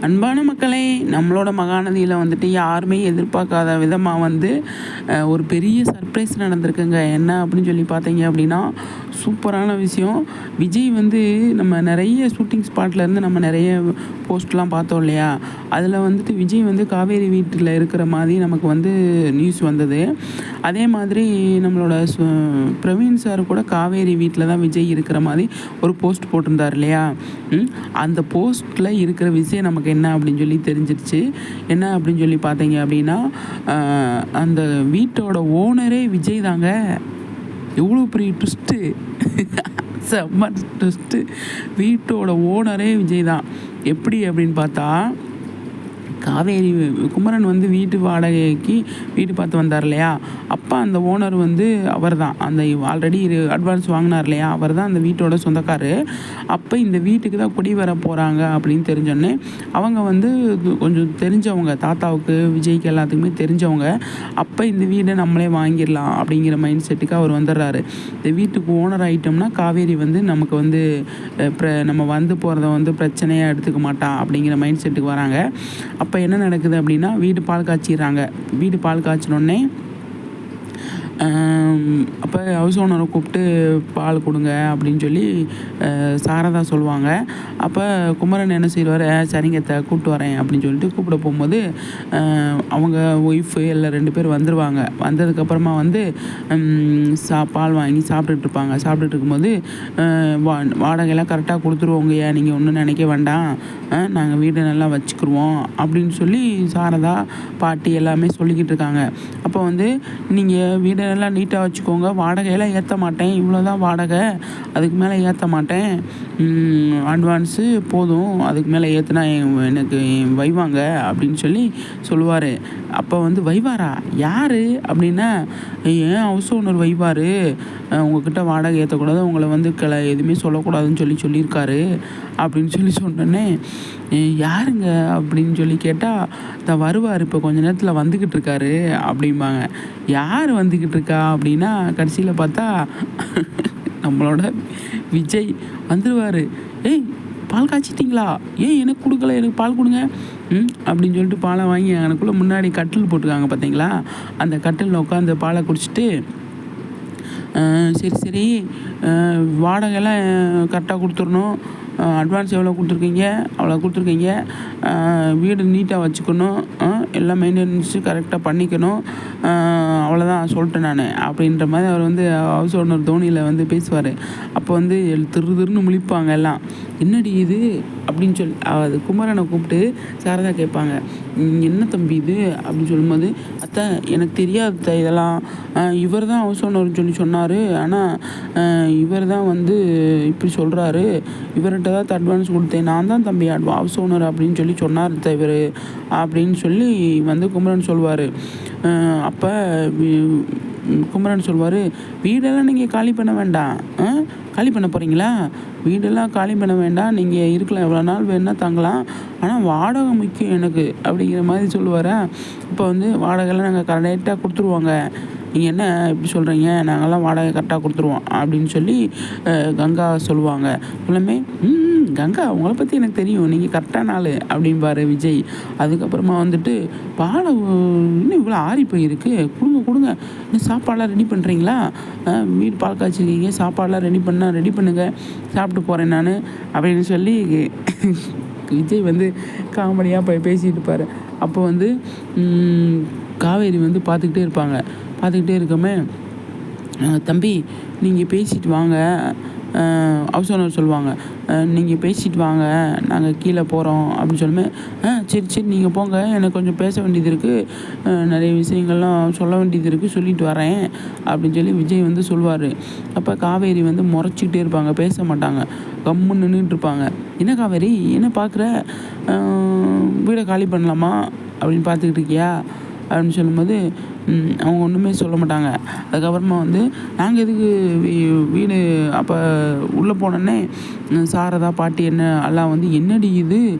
அன்பான மக்களே நம்மளோட மகாநதியில் வந்துட்டு யாருமே எதிர்பார்க்காத விதமாக வந்து ஒரு பெரிய சர்ப்ரைஸ் நடந்திருக்குங்க. என்ன அப்படின்னு சொல்லி பார்த்தீங்க அப்படின்னா சூப்பரான விஷயம். விஜய் வந்து நம்ம நிறைய ஷூட்டிங் ஸ்பாட்லேருந்து நம்ம நிறைய போஸ்ட்லாம் பார்த்தோம் இல்லையா? அதில் வந்துட்டு விஜய் வந்து காவேரி வீட்டில் இருக்கிற மாதிரி நமக்கு வந்து நியூஸ் வந்தது. அதே மாதிரி நம்மளோட சு- பிரவீன் சார் கூட காவேரி வீட்டில் தான் விஜய் இருக்கிற மாதிரி ஒரு போஸ்ட் போட்டிருந்தார் இல்லையா? அந்த போஸ்ட்டில் இருக்கிற விஷயம் நமக்கு என்ன அப்படின்னு சொல்லி தெரிஞ்சிருச்சு. என்ன அப்படின்னு சொல்லி பார்த்தீங்க அப்படின்னா அந்த வீட்டோட ஓனரே விஜய் தாங்க. எவ்வளோ பெரிய ட்விஸ்ட்டு செம்ம ட்விஸ்ட்டு வீட்டோட ஓனரே விஜய் தான். எப்படி அப்படின்னு பார்த்தா காவேரி குமரன் வந்து வீட்டு வாடகைக்கு வீடு பார்த்து வந்தார் இல்லையா? அப்போ அந்த ஓனர் வந்து அவர் தான் அந்த ஆல்ரெடி அட்வான்ஸ் வாங்கினார் இல்லையா? அவர் தான் அந்த வீட்டோட சொந்தக்காரு. அப்போ இந்த வீட்டுக்கு தான் குடி வர போகிறாங்க அப்படின்னு தெரிஞ்சோடனே அவங்க வந்து கொஞ்சம் தெரிஞ்சவங்க தாத்தாவுக்கு விஜய்க்கு எல்லாத்துக்குமே தெரிஞ்சவங்க அப்போ இந்த வீடை நம்மளே வாங்கிடலாம் அப்படிங்கிற மைண்ட் செட்டுக்கு அவர் வந்துடுறாரு. இந்த வீட்டுக்கு ஓனர் ஆகிட்டோம்னா காவேரி வந்து நமக்கு வந்து ப்ர நம்ம வந்து போகிறத வந்து பிரச்சனையாக எடுத்துக்க மாட்டான் அப்படிங்கிற மைண்ட் செட்டுக்கு வராங்க. அப்போ என்ன நடக்குது அப்படின்னா வீடு பால் காய்ச்சிடுறாங்க வீடு பால் காய்ச்சினோடனே அப்போ ஹவுஸ் ஓனரை கூப்பிட்டு பால் கொடுங்க அப்படின்னு சொல்லி சாரதா சொல்லுவாங்க. அப்போ குமரன் என்ன செய்வார்? சரிங்க த கூப்பிட்டு வரேன் அப்படின்னு சொல்லிட்டு கூப்பிட போகும்போது அவங்க ஒய்ஃபு எல்லாம் ரெண்டு பேர் வந்துடுவாங்க வந்ததுக்கப்புறமா வந்து சா பால் வாங்கி சாப்பிட்டுட்டு இருப்பாங்க. சாப்பிட்டுட்டு இருக்கும்போது வா வாடகைலாம் கரெக்டாக கொடுத்துருவோங்கய்யா நீங்கள் ஒன்றும் நினைக்க வேண்டாம். நாங்கள் வீடு நல்லா வச்சுக்கிருவோம் அப்படின்னு சொல்லி சாரதா பாட்டி எல்லாமே சொல்லிக்கிட்டு இருக்காங்க. அப்போ வந்து நீங்கள் வீடை எல்லாம் நீட்டாக வச்சுக்கோங்க வாடகையெல்லாம் ஏற்ற மாட்டேன் இவ்வளோ தான் வாடகை அதுக்கு மேலே ஏற்ற மாட்டேன் அட்வான்ஸு போதும் அதுக்கு மேலே ஏற்றுனா எனக்கு வைவாங்க அப்படின்னு சொல்லி சொல்லுவார் அப்போ வந்து வைவாரா? யார்? அப்படின்னா ஏன் ஹவுஸ் ஓனர் வைவார்? உங்ககிட்ட வாடகை ஏற்றக்கூடாது உங்களை வந்து கிள எதுவுமே சொல்லக்கூடாதுன்னு சொல்லி சொல்லியிருக்காரு. அப்படின்னு சொல்லி சொன்னோன்னே யாருங்க? அப்படின்னு சொல்லி கேட்டால் தான் வருவார். இப்போ கொஞ்ச நேரத்தில் வந்துக்கிட்டு இருக்காரு. அப்படிம்பாங்க. யார் வந்துக்கிட்டு இருக்கா? அப்படின்னா கடைசியில் பார்த்தா நம்மளோட விஜய் வந்துடுவார் ஏய் பால் காய்ச்சிட்டிங்களா? ஏன் எனக்கு கொடுக்கல? எனக்கு பால் கொடுங்க. ம் அப்படின்னு சொல்லிட்டு பாலை வாங்கி எனக்குள்ளே முன்னாடி கட்டில் போட்டிருக்காங்க பார்த்தீங்களா? அந்த கட்டிலில் உட்காந்து பாலை குடிச்சிட்டு சரி சரி வாடகைலாம் கரெக்டாக கொடுத்துடணும். அட்வான்ஸ் எவ்வளோ கொடுத்துருக்கீங்க? அவ்வளோ கொடுத்துருக்கீங்க. வீடு நீட்டாக வச்சுக்கணும். அஹ் எல்லா மெயின்டெனன்ஸும் கரெக்டாக பண்ணிக்கணும். அவ்வளோதான் சொல்லிட்டேன் நான். அப்படின்ற மாதிரி அவர் வந்து ஹவுஸ் ஓனர் தோனியில் வந்து பேசுவார். அப்போ வந்து திரு திருன்னு முழிப்பாங்க எல்லாம். என்னடி இது? அப்படின்னு சொல்லி அது குமரனை கூப்பிட்டு சாரதா கேட்பாங்க. என்ன தம்பி இது? அப்படின்னு சொல்லும்போது அத்தை எனக்கு தெரியாது அத்தை இதெல்லாம். இவர் தான் ஹவுஸ் ஓனர்னு சொல்லி சொன்னார். ஆனால் இவர் தான் வந்து இப்படி சொல்கிறாரு இவர்கிட்ட தான் அட்வான்ஸ் கொடுத்தேன். நான் தான் தம்பி அட்வா ஹவுஸ் ஓனர் அப்படின்னு சொல்லி சொன்னார் அத்தை இவர். அப்படின்னு சொல்லி வந்து குமரன் சொல்வார். அப்போ குமரன் சொல்வார் வீடெல்லாம் நீங்கள் காலி பண்ண வேண்டாம். ஆ? காலி பண்ண போகிறீங்களா வீடெல்லாம் காலி பண்ண வேண்டாம். நீங்கள் இருக்கலாம். எவ்வளோ நாள் வேணால் தங்கலாம். ஆனால் வாடகை முக்கியம் எனக்கு. அப்படிங்கிற மாதிரி சொல்லுவாரா? இப்போ வந்து வாடகைலாம் நாங்கள் கரெக்டாக கொடுத்துருவோங்க. நீங்கள் என்ன இப்படி சொல்கிறீங்க நாங்கள்லாம் வாடகை கரெக்டாக கொடுத்துருவோம் அப்படின்னு சொல்லி கங்கா சொல்லுவாங்க. எல்லாமே கங்கா உங்களை பற்றி எனக்கு தெரியும். நீங்கள் கரெக்டான ஆள் அப்படிம்பாரு விஜய். அதுக்கப்புறமா வந்துட்டு பாலை இன்னும் இவ்வளோ ஆறி போயிருக்கு. கொடுங்க கொடுங்க. இன்னும் சாப்பாடெலாம் ரெடி பண்ணுறீங்களா வீடு பால் காய்ச்சிருக்கீங்க. சாப்பாடெலாம் ரெடி பண்ணால் ரெடி பண்ணுங்கள் சாப்பிட்டு போகிறேன் நான் அப்படின்னு சொல்லி விஜய் வந்து காமெடியாக போய் பேசிகிட்டு இருப்பார். அப்போ வந்து காவேரி வந்து பார்த்துக்கிட்டே இருப்பாங்க. பார்த்துக்கிட்டே இருக்கோமே. தம்பி நீங்கள் பேசிட்டு வாங்க. ஹவுஸ் ஓனர் சொல்லுவாங்க. நீங்கள் பேசிட்டு வாங்க. நாங்கள் கீழே போகிறோம் அப்படின்னு சொல்லுமே. ஆ சரி சரி நீங்கள் போங்க. எனக்கு கொஞ்சம் பேச வேண்டியது இருக்குது நிறைய விஷயங்கள்லாம் சொல்ல வேண்டியது இருக்குது சொல்லிட்டு வரேன் அப்படின்னு சொல்லி விஜய் வந்து சொல்லுவார். அப்போ காவேரி வந்து முறைச்சிக்கிட்டே இருப்பாங்க. பேச மாட்டாங்க. கம்முன்னு நின்றுட்டு இருப்பாங்க. என்ன காவேரி? என்ன பார்க்குற? வீடை காலி பண்ணலாமா? அப்படின்னு பார்த்துக்கிட்டு இருக்கியா? அப்படின்னு சொல்லும்போது அவங்க ஒன்றுமே சொல்ல மாட்டாங்க. அதுக்கப்புறமா வந்து நாங்கள் எதுக்கு வீ- வீடு அப்போ உள்ளே போனோடனே சாரதா பாட்டி என்ன எல்லாம் வந்து என்னடி இது?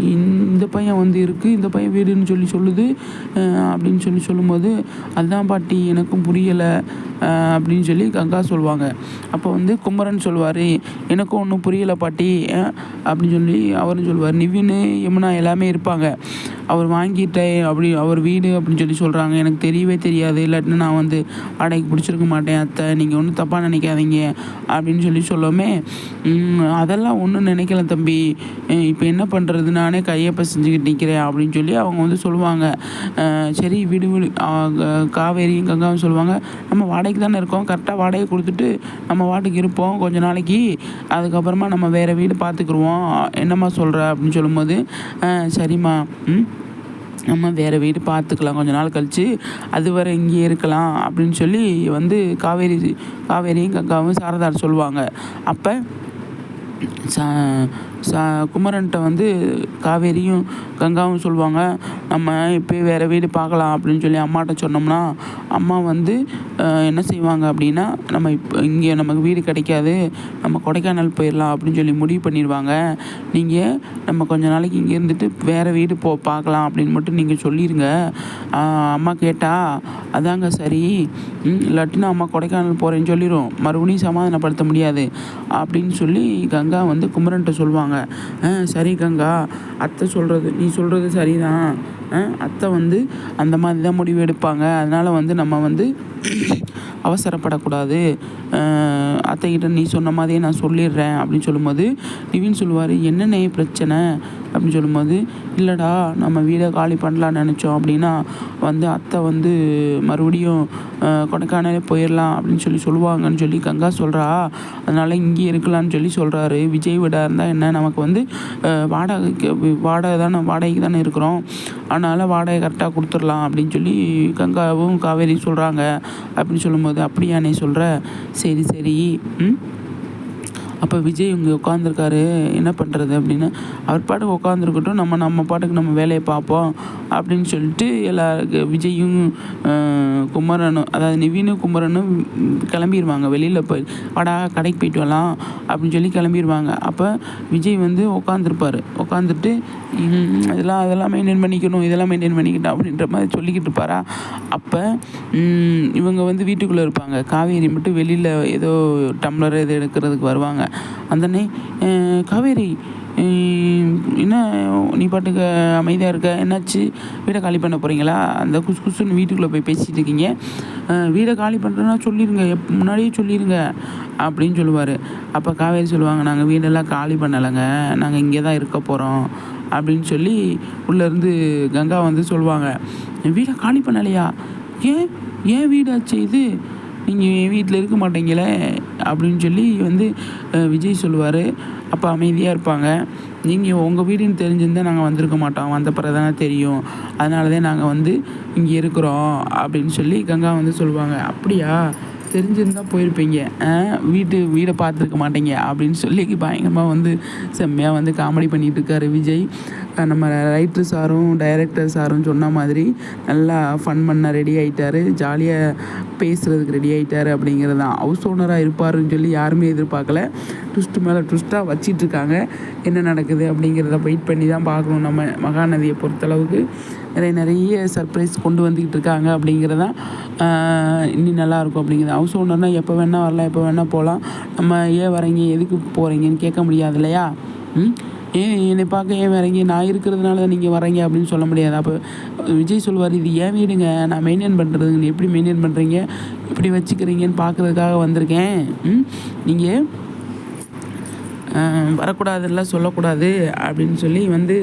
இந்த பையன் வந்து இருக்குது இந்த பையன் வீடுன்னு சொல்லி சொல்லுது. அப்படின்னு சொல்லி சொல்லும்போது அதுதான் பாட்டி எனக்கும் புரியலை. அப்படின்னு சொல்லி கங்கா சொல்லுவாங்க. அப்போ வந்து குமரன் சொல்லுவார் எனக்கும் ஒன்றும் புரியலை பாட்டி. அப்படின்னு சொல்லி அவரும் சொல்லுவார் நிவின் யமுனா எல்லாமே இருப்பாங்க. அவர் வாங்கிட்டேன் அப்படி அவர் வீடு அப்படின்னு சொல்லி சொல்கிறாங்க எனக்கு தெரியவே தெரியாது. இல்லாட்டினா நான் வந்து வாடகைக்கு பிடிச்சிருக்க மாட்டேன் அத்தை. நீங்கள் ஒன்றும் தப்பாக நினைக்காதீங்க அப்படின்னு சொல்லி சொல்லவுமே அதெல்லாம் ஒன்றும் நினைக்கல தம்பி. இப்போ என்ன பண்ணுறது நானே கையப்ப செஞ்சுக்கிட்டு நிற்கிறேன் அப்படின்னு சொல்லி அவங்க வந்து சொல்லுவாங்க. சரி வீடு வீடு. காவேரியும் கங்காவும் சொல்லுவாங்க. நம்ம வாடகைக்கு தானே இருக்கோம். கரெக்டாக வாடகை கொடுத்துட்டு நம்ம வாட்டுக்கு இருப்போம் கொஞ்ச நாளைக்கு. அதுக்கப்புறமா நம்ம வேறு வீடு பார்த்துக்குருவோம். என்னம்மா சொல்கிற அப்படின்னு சொல்லும்போது சரிம்மா. ம் நம்ம வேறு வீடு பார்த்துக்கலாம். கொஞ்ச நாள் கழித்து அது வரை இங்கேயே இருக்கலாம் அப்படின்னு சொல்லி வந்து காவேரி காவேரியும் கங்காவும் சாரதார் சொல்லுவாங்க. அப்போ சா சா குமரன்ட்ட வந்து காவேரியும் கங்காவும் சொல்லுவாங்க. நம்ம இப்போ வேறு வீடு பார்க்கலாம் அப்படின்னு சொல்லி அம்மாட்ட சொன்னோம்னா அம்மா வந்து என்ன செய்வாங்க அப்படின்னா நம்ம இப்போ இங்கே நமக்கு வீடு கிடைக்காது நம்ம கொடைக்கானல் போயிடலாம் அப்படின்னு சொல்லி முடிவு பண்ணிடுவாங்க. நீங்கள் நம்ம கொஞ்ச நாளைக்கு இங்கே இருந்துட்டு வேறு வீடு போ பார்க்கலாம் அப்படின்னு மட்டும் நீங்கள் சொல்லிடுங்க அம்மா கேட்டா அதாங்க சரி இல்லாட்டினா அம்மா கொடைக்கானல் போகிறேன்னு சொல்லிடும் மறுபடியும் சமாதானப்படுத்த முடியாது. அப்படின்னு சொல்லி கங்கா வந்து குமரன்ட்ட சொல்லுவாங்க "ஆ, சரி கங்கா அத்தை சொல்கிறது நீ சொல்கிறது சரிதான். அத்தை வந்து அந்த மாதிரி தான் முடிவு எடுப்பாங்க. அதனால் வந்து நம்ம வந்து அவசரப்படக்கூடாது. அத்தைக்கிட்ட நீ சொன்ன மாதிரியே நான் சொல்லிடுறேன் அப்படின்னு சொல்லும்போது நிவின் சொல்லுவார் என்னென்ன பிரச்சனை? அப்படின்னு சொல்லும்போது இல்லைடா நம்ம வீடை காலி பண்ணலான்னு நினச்சோம் அப்படின்னா வந்து அத்தை வந்து மறுபடியும் கொடைக்கானலே போயிடலாம் அப்படின்னு சொல்லி சொல்லுவாங்கன்னு சொல்லி கங்கா சொல்கிறா அதனால் இங்கே இருக்கலாம்னு சொல்லி சொல்கிறாரு விஜய் வீடாக இருந்தால் என்ன நமக்கு வந்து வாடகைக்கு வாடகை தானே வாடகைக்கு தானே இருக்கிறோம். அதனால் வாடகை கரெக்டாக கொடுத்துடலாம் அப்படின்னு சொல்லி கங்காவும் காவேரி சொல்கிறாங்க அப்படின்னு சொல்லும்போது அப்படியா நீ சொல்கிற சரி சரி. ம் அப்போ விஜய் இங்கே உட்காந்துருக்காரு என்ன பண்ணுறது அப்படின்னு. அவர் பாட்டுக்கு உட்காந்துருக்கட்டும் நம்ம நம்ம பாட்டுக்கு நம்ம வேலையை பார்ப்போம் அப்படின்னு சொல்லிட்டு எல்லா விஜயும் குமரனும் அதாவது நிவினும் குமரனும் கிளம்பிடுவாங்க வெளியில் போய் வாடா கடைக்கு போயிட்டு வரலாம் அப்படின்னு சொல்லி கிளம்பிடுவாங்க அப்போ விஜய் வந்து உட்காந்துருப்பார் உட்காந்துட்டு இதெல்லாம் அதெல்லாம் மெயின்டைன் பண்ணிக்கணும் இதெல்லாம் மெயின்டைன் பண்ணிக்கணும் அப்படின்ற மாதிரி சொல்லிக்கிட்டு இருப்பாரா? அப்போ இவங்க வந்து வீட்டுக்குள்ளே இருப்பாங்க. காவேரி மட்டும் வெளியில் ஏதோ டம்ளர் இது எடுக்கிறதுக்கு வருவாங்க. அந்தனே காவேரி என்ன நீ பாட்டுக்கு அமைதியாக இருக்க? என்னாச்சு? வீடை காலி பண்ண போகிறீங்களா அந்த குசு குசுன்னு வீட்டுக்குள்ளே போய் பேசிகிட்டு இருக்கீங்க. வீடை காலி பண்ணுறேன்னா சொல்லிடுங்க எப் முன்னாடியே சொல்லிடுங்க அப்படின்னு சொல்லுவார். அப்போ காவேரி சொல்லுவாங்க நாங்கள் வீடெல்லாம் காலி பண்ணலைங்க. நாங்கள் இங்கே தான் இருக்க போகிறோம் அப்படின்னு சொல்லி உள்ளேருந்து கங்கா வந்து சொல்லுவாங்க. வீடை காலி பண்ணலையா? ஏன் ஏன் வீடாச்சு இது? நீங்கள் வீட்டில் இருக்க மாட்டீங்களே அப்படின்னு சொல்லி வந்து விஜய் சொல்லுவார். அப்போ அமைதியாக இருப்பாங்க. நீங்கள் உங்கள் வீடுன்னு தெரிஞ்சிருந்தால் நாங்கள் வந்திருக்க மாட்டோம். வந்த பிறகு தானே தெரியும். அதனால தான் நாங்கள் வந்து இங்கே இருக்கிறோம் அப்படின்னு சொல்லி கங்கா வந்து சொல்லுவாங்க. அப்படியா? தெரிஞ்சிருந்தால் போயிருப்பீங்க. வீட்டு வீடை பார்த்துருக்க மாட்டீங்க. அப்படின்னு சொல்லி பயங்கரமாக வந்து செம்மையாக வந்து காமெடி பண்ணிகிட்டு இருக்காரு விஜய். நம்ம ரைட்டர் சாரும் டைரக்டர் சாரும் சொன்ன மாதிரி நல்லா ஃபன் பண்ண ரெடி ஆகிட்டாரு ஜாலியாக பேசுகிறதுக்கு ரெடி ஆகிட்டாரு அப்படிங்கிறது தான். ஹவுஸ் ஓனராக இருப்பாருன்னு சொல்லி யாருமே எதிர்பார்க்கல. ட்விஸ்ட் மேலே ட்விஸ்ட்டாக வச்சிட்ருக்காங்க. என்ன நடக்குது அப்படிங்கிறத வெயிட் பண்ணி தான் பார்க்கணும் நம்ம மகாநதியை பொறுத்தளவுக்கு. நிறைய நிறைய சர்ப்ரைஸ் கொண்டு வந்துக்கிட்டு இருக்காங்க அப்படிங்கிறதான் இன்னும் நல்லாயிருக்கும் அப்படிங்கிறது ஹவுஸ் ஓனர்னால் எப்போ வேணால் வரலாம் எப்போ வேணால் போகலாம் நம்ம ஏன் வரீங்க எதுக்கு போகிறீங்கன்னு கேட்க முடியாது இல்லையா? ம்? ஏன் என்னை பார்க்க ஏன் வரீங்க? நான் இருக்கிறதுனால தான் நீங்கள் வரீங்க அப்படின்னு சொல்ல முடியாது. அப்போ விஜய் சொல்வார் இது ஏன் வீடுங்க? நான் மெயின்டைன் பண்ணுறதுங்க எப்படி மெயின்டைன் பண்ணுறீங்க எப்படி வச்சுக்கிறீங்கன்னு பார்க்குறதுக்காக வந்திருக்கேன். ம்? நீங்கள் வரக்கூடாதுலாம் சொல்லக்கூடாது. அப்படின்னு சொல்லி வந்து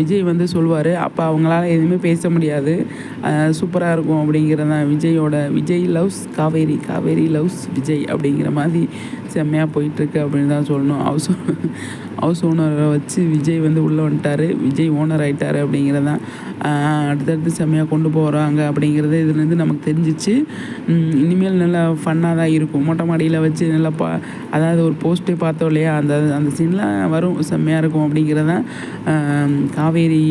விஜய் வந்து சொல்லுவார் அப்போ அவங்களால எதுவுமே பேச முடியாது. சூப்பராக இருக்கும் அப்படிங்கிறது தான் விஜயோட விஜய் லவ்ஸ் காவேரி காவேரி லவ்ஸ் விஜய் அப்படிங்கிற மாதிரி செம்மையாக போயிட்டுருக்கு அப்படின்னு தான் சொல்லணும். அவசரம். ஹவுஸ் ஓனரை வச்சு விஜய் வந்து உள்ளே வந்துட்டார். விஜய் ஓனர் ஆகிட்டார் அப்படிங்கிறது தான் அடுத்தடுத்து செம்மையாக கொண்டு போகிறாங்க அப்படிங்கிறது இதுலேருந்து நமக்கு தெரிஞ்சிச்சு. இனிமேல் நல்லா ஃபன்னாக தான் இருக்கும். மொட்டை மாடியில் வச்சு நல்லா பா அதாவது ஒரு போஸ்ட்டே பார்த்தோம் இல்லையா? அந்த அந்த சீன்லாம் வரும் செம்மையாக இருக்கும் அப்படிங்கிறது தான் காவேரி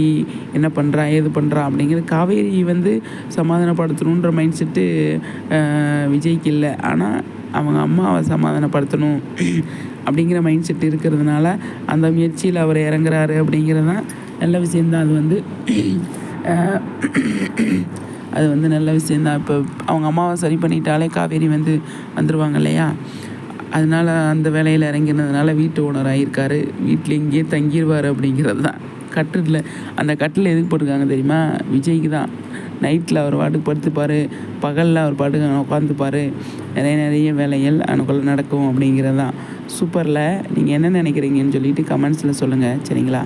என்ன பண்ணுறா ஏது பண்ணுறா அப்படிங்கிறது காவேரி வந்து சமாதானப்படுத்தணுன்ற மைண்ட் செட்டு விஜய்க்கு இல்லை. ஆனால் அவங்க அம்மாவை சமாதானப்படுத்தணும் அப்படிங்கிற மைண்ட் செட் இருக்கிறதுனால அந்த முயற்சியில் அவர் இறங்குறாரு அப்படிங்கிறது தான் நல்ல விஷயந்தான் அது வந்து அது வந்து நல்ல விஷயந்தான் இப்போ அவங்க அம்மாவை சரி பண்ணிட்டாலே காவேரி வந்து வந்துடுவாங்க இல்லையா? அதனால அந்த வேலையில் இறங்கினதுனால வீட்டு ஓனர் ஆகியிருக்காரு வீட்டில் இங்கேயே தங்கிடுவார் அப்படிங்கிறது தான். கட்டில் அந்த கட்டில் எதுக்கு போட்டிருக்காங்க தெரியுமா? விஜய்க்கு தான். நைட்டில் அவர் பாட்டுக்கு படுத்துப்பார். பகலில் அவர் பாட்டுக்கு உட்காந்துப்பார் நிறைய நிறைய வேலைகள் அனுக்குள்ளே நடக்கும் அப்படிங்கிறது தான் சூப்பரில். நீங்கள் என்ன நினைக்கிறீங்கன்னு சொல்லிட்டு கமெண்ட்ஸில் சொல்லுங்கள் சரிங்களா?